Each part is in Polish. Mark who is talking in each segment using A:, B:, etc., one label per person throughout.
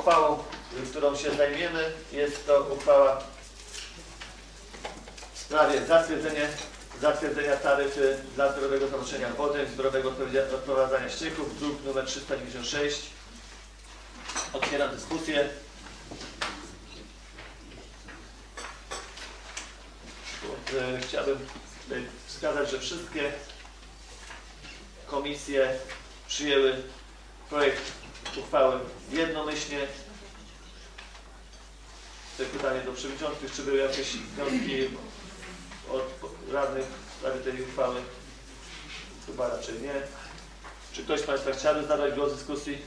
A: uchwałą, y, którą się zajmiemy, jest to uchwała w sprawie zatwierdzenia, zatwierdzenia taryfy dla zbiorowego zaopatrzenia wody, odpowiedzia- odprowadzania ścieków, druk nr 396. Otwieram dyskusję. E, Chciałbym wskazać, że wszystkie komisje przyjęły projekt uchwały jednomyślnie. To pytanie do przewodniczących, czy były jakieś wnioski od radnych w sprawie tej uchwały? Chyba raczej nie. Czy ktoś z Państwa chciałby zabrać głos w dyskusji?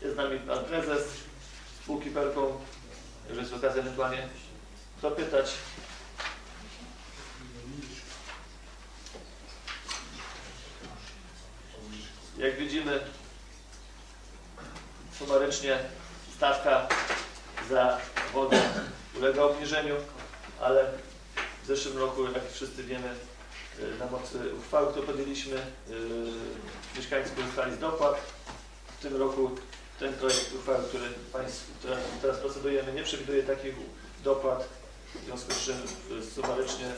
A: Jest z nami Pan Prezes spółki Perką. Jeżeli jest okazja ewentualnie dopytać. Jak widzimy, sumarycznie stawka za wodę ulega obniżeniu, ale w zeszłym roku, jak wszyscy wiemy, y, na mocy uchwały, którą podjęliśmy, y, mieszkańcy korzystali z dopłat. W tym roku ten projekt uchwały, który teraz procedujemy, nie przewiduje takich dopłat. W związku z czym y, sumarycznie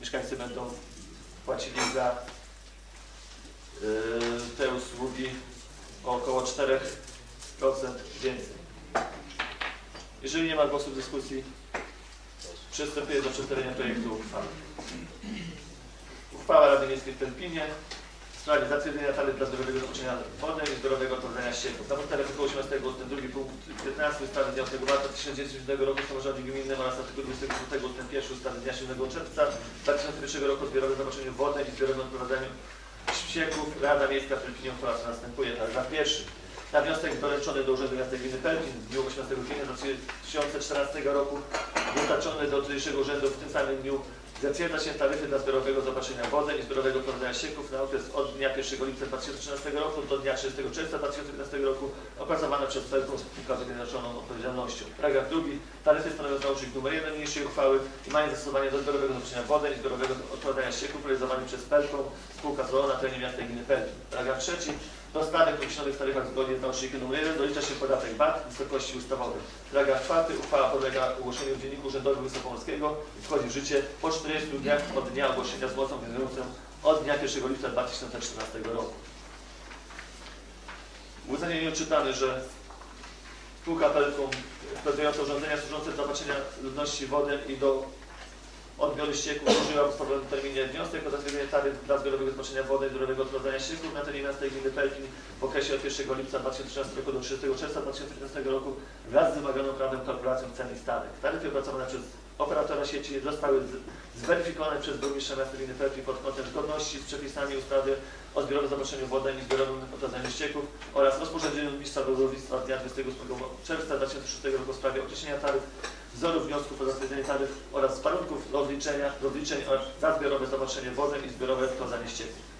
A: mieszkańcy będą płacili za te usługi około 4% więcej. Jeżeli nie ma głosu w dyskusji, przystępuję do przedstawienia projektu uchwały. Uchwała Rady Miejskiej w Perpinie w sprawie zatwierdzenia taryf dla zdrowego zaopatrzenia wody i zdrowego odprowadzania ścieków. Na podstawie artykułu 18 ust. 2 punkt 15 ustawy dnia 8 marca 1990 roku o samorządzie gminnym oraz artykułu 26 ust. 1 ustawy dnia 7 czerwca 2001 roku o zbiorowym zaopatrzeniu wody i zbiorowym odprowadzaniu ścieków Rada Miejska w Perpinie uchwała następuje. Paragraf pierwszy. Na wniosek doręczony do Urzędu Miasta Gminy Pelpin w dniu 18 kwietnia 2014 roku dostarczony do tutejszego urzędu w tym samym dniu zatwierdza się taryfy dla zbiorowego zaopatrzenia wody i zbiorowego prowadzenia ścieków na okres od dnia 1 lipca 2013 roku do dnia 30 czerwca 2015 roku opracowane przez Pelką Spółka z ograniczoną odpowiedzialnością. Paragraf drugi. Taryfy stanowią załącznik numer 1 niniejszej uchwały i mają zastosowanie do zbiorowego zaopatrzenia wody i zbiorowego odprowadzania ścieków realizowanych przez Pelką Spółka Zolona na terenie miasta gminy Pelpin. Paragraf trzeci. Do stawek określonych w taryfach zgodnie z załącznikiem nr 1 dolicza się podatek VAT w wysokości ustawowej. Paragraf 4. Uchwała podlega ogłoszeniu w Dzienniku Urzędowym Wysokopolskiego i wchodzi w życie po 40 dniach od dnia ogłoszenia z mocą od dnia 1 lipca 2014 roku. W uzasadnieniu czytamy, że spółka Pelką wprowadzająca urządzenia służące do zaopatrzenia ludności wodę i do odbioru ścieków złożyła w ustawowym terminie wniosek o zatwierdzenie taryf dla zbiorowego zaopatrzenia wody i zbiorowego odprowadzania ścieków na terenie miasta i gminy Pelkin w okresie od 1 lipca 2013 roku do 30 czerwca 2015 roku wraz z wymaganą prawem kalkulacją cen i stawek. Taryfy opracowane przez operatora sieci zostały zweryfikowane przez burmistrza miasta gminy Pelkin pod kątem zgodności z przepisami ustawy o zbiorowym zaopatrzeniu wody i zbiorowym odprowadzaniu ścieków oraz rozporządzeniu ministra budownictwa z dnia 28 czerwca 2006 roku w sprawie określenia taryf wzorów wniosków o zatwierdzenie taryf oraz warunków rozliczenia, rozliczeń za zbiorowe zaopatrzenie wody i zbiorowe odprowadzanie ścieków.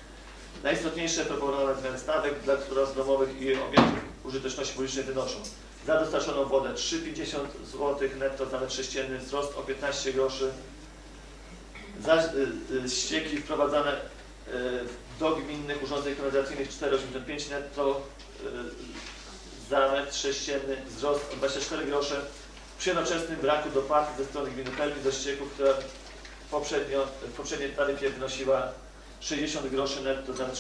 A: Najistotniejsze proponowane zmiany stawek dla gospodarstw domowych i obiektów użyteczności publicznej wynoszą za dostarczoną wodę 3,50 zł netto za metr sześcienny, wzrost o 15 groszy, za y, y, ścieki wprowadzane y, do gminnych urządzeń kanalizacyjnych 4,85 netto za metr sześcienny, wzrost o 24 grosze, przy jednoczesnym braku dopłaty ze strony gminy Pelpin do ścieków, która poprzednio, w poprzedniej taryfie wynosiła 60 groszy netto za metr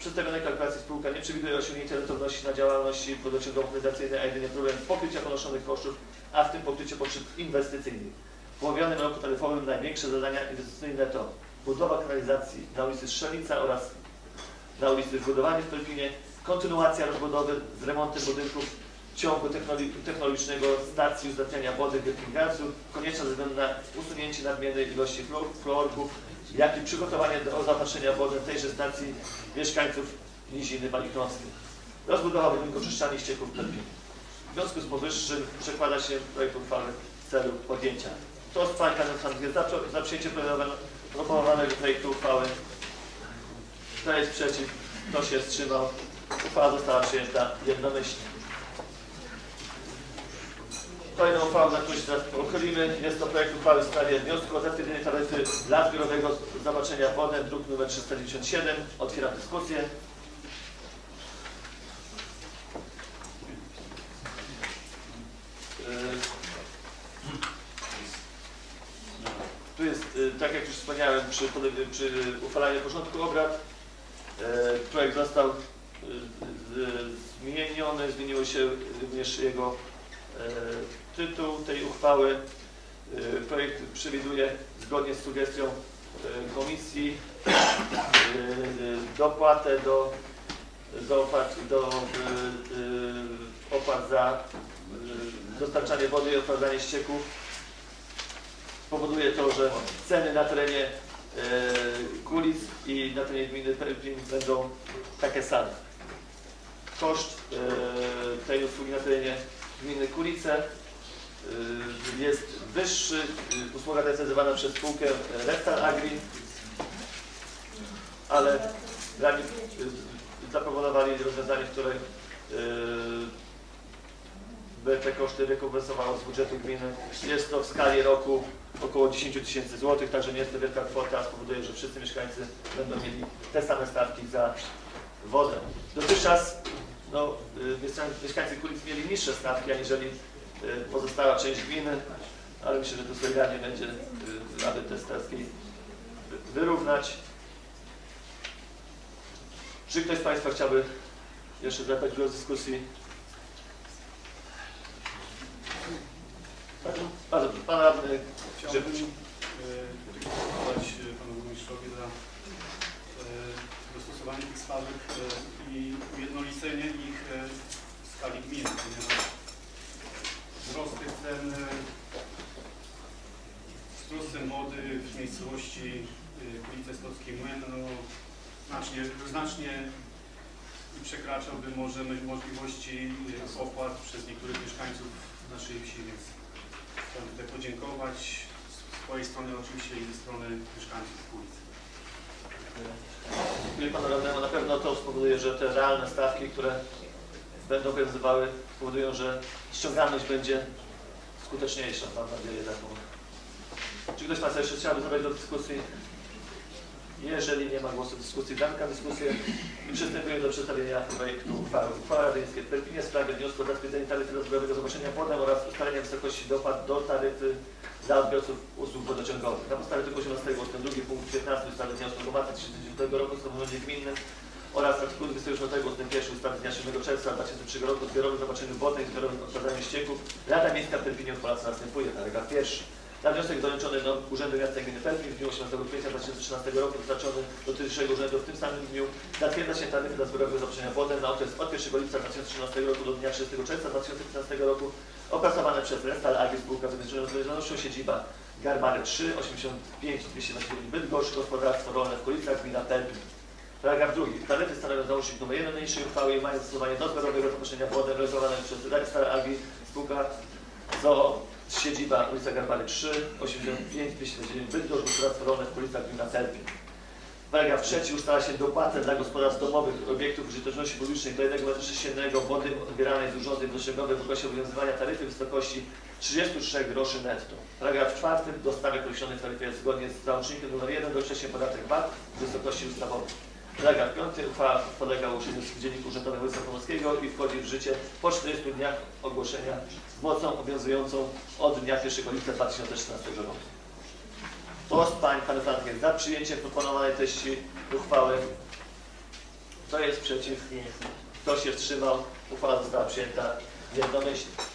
A: przedstawionej kalkulacji spółka nie przewiduje osiągnięcia rentowności na działalności produkcji dokumentacyjnej, a jedynie problem pokrycia ponoszonych kosztów, a w tym pokrycie potrzeb inwestycyjnych. W omawianym roku taryfowym największe zadania inwestycyjne to budowa kanalizacji na ulicy Strzelnica oraz na ulicy Zbudowanie w Pelpinie, kontynuacja rozbudowy z remontem budynków ciągu technologicznego stacji uzdatniania wody gazu, konieczna ze względu na usunięcie nadmiernej ilości fluor- fluorków, jak i przygotowanie do zaopatrzenia wody tejże stacji mieszkańców Niziny Balikowskiej. Rozbudowa budynku czyszczalni ścieków Pelpinie. W związku z powyższym przekłada się projekt uchwały w celu podjęcia. Kto z Pań kandydatów jest za, za proponowanego- proponowanego projektu uchwały? Kto jest przeciw? Kto się wstrzymał? Uchwała została przyjęta jednomyślnie. Kolejną uchwałą, na którą się teraz pochylimy, jest to projekt uchwały w sprawie wniosku o zatwierdzenie taryfy dla zbiorowego zobaczenia wodem, druk nr 397. Otwieram dyskusję. E, tu jest, e, tak jak już wspomniałem, przy, przy uchwalaniu porządku obrad e, projekt został zmieniony, zmieniło się również jego tytuł tej uchwały. E, Projekt przewiduje zgodnie z sugestią e, komisji e, dopłatę do, do, opłat, do e, e, opłat za e, dostarczanie wody i odprowadzanie ścieków. Spowoduje to, że ceny na terenie e, Kulic i na terenie gminy Perpin będą takie same. Koszt e, tej usługi na terenie gminy Kulice y, jest wyższy. Y, Usługa ta jest realizowana przez spółkę Reptal Agri, ale y, zaproponowali rozwiązanie, które y, by te koszty rekompensowało z budżetu gminy. Jest to w skali roku około 10 tysięcy złotych, także nie jest to wielka kwota, spowoduje, że wszyscy mieszkańcy będą mieli te same stawki za wodę. Dotychczas no, y, mieszkań- mieszkańcy Kulic mieli niższe stawki aniżeli y, pozostała część gminy, ale myślę, że to solidarnie będzie, y, aby te stawki wy- wyrównać. Czy ktoś z Państwa chciałby jeszcze zabrać głos w dyskusji? Bardzo, proszę. Pan radny
B: Chciałbym e, panu burmistrzowi e, dostosowanie tych e, i ujednolicenie ich e, w skali gminy, ponieważ wzrost tych cen, e, cen wody w miejscowości Kulice Stockiej Młyn no, znacznie, znacznie przekraczałby może możliwości opłat przez niektórych mieszkańców naszej wsi, więc Chciałem tutaj podziękować z swojej strony oczywiście i ze strony mieszkańców ulicy.
A: Dziękuję Panu Radnemu. Na pewno to spowoduje, że te realne stawki, które będą obowiązywały, spowodują, że ściągalność będzie skuteczniejsza. Mam nadzieję taką. Czy ktoś z Państwa jeszcze chciałby zabrać do dyskusji? Jeżeli nie ma głosu w dyskusji, zamykam dyskusję i przystępuję do przedstawienia projektu uchwały. Uchwała Rady w Perpinie w sprawie wniosku o zatwierdzenie taryfy rozwojowego zobaczenia wodę oraz ustalenia wysokości dopłat do taryfy dla odbiorców usług wodociągowych. Na podstawie artykułu 18 ust. 2 punkt 15 ustawy dnia 8 marca 2009 roku o samorządzie gminnym oraz artykułu 24 ust. 1 ustawy dnia 7 czerwca 2003 roku o zbiorowym zobaczeniu wodnym i zbiorowym odprowadzaniu ścieków Rada Miejska w Perpinie uchwala co następuje. Paragraf pierwszy. Na wniosek doręczony do Urzędu Miasta Gminy Perpin w dniu 18 kwietnia 2013 roku dostarczony do Tyższego Urzędu w tym samym dniu zatwierdza się taryfy dla zbiorowego zaopatrzenia wodę na okres od 1 lipca 2013 roku do dnia 30 czerwca 2015 roku opracowane przez Restal Agri spółka z odpowiedzialnością siedziba Garbary 3, 85 229 Bydgoszcz, gospodarstwo rolne w Kulicach, gmina Perpin. Paragraf drugi. Taryfy stanowią załącznik nr 1 niniejszej uchwały i mają zastosowanie do zbiorowego zaopatrzenia wodę realizowane przez Restal Agri spółka ZOO siedziba ulica Garbary 3, 85 229 Bydgoszcz, gospodarstwo rolne w Kulicach, gmina Perpin. Paragraf trzeci ustala się dopłatę dla gospodarstw domowych obiektów użyteczności publicznej do 1 metra sześciennego wody odbieranej z urządzeń dosięgowych w okresie obowiązywania taryfy w wysokości 33 groszy netto. Paragraf czwarty do stawek określonych w taryfie zgodnie z załącznikiem nr 1 do wcześniej podatek VAT w wysokości ustawowej. Paragraf piąty uchwała podlega ogłoszeniu w Dzienniku Urzędowym Województwa Pomorskiego i wchodzi w życie po 40 dniach ogłoszenia z mocą obowiązującą od dnia 1 lipca 2016 roku. Z Pań, Panów Radnych za przyjęciem proponowanej treści uchwały? Kto jest przeciw? Kto się wstrzymał? Uchwała została przyjęta jednomyślnie.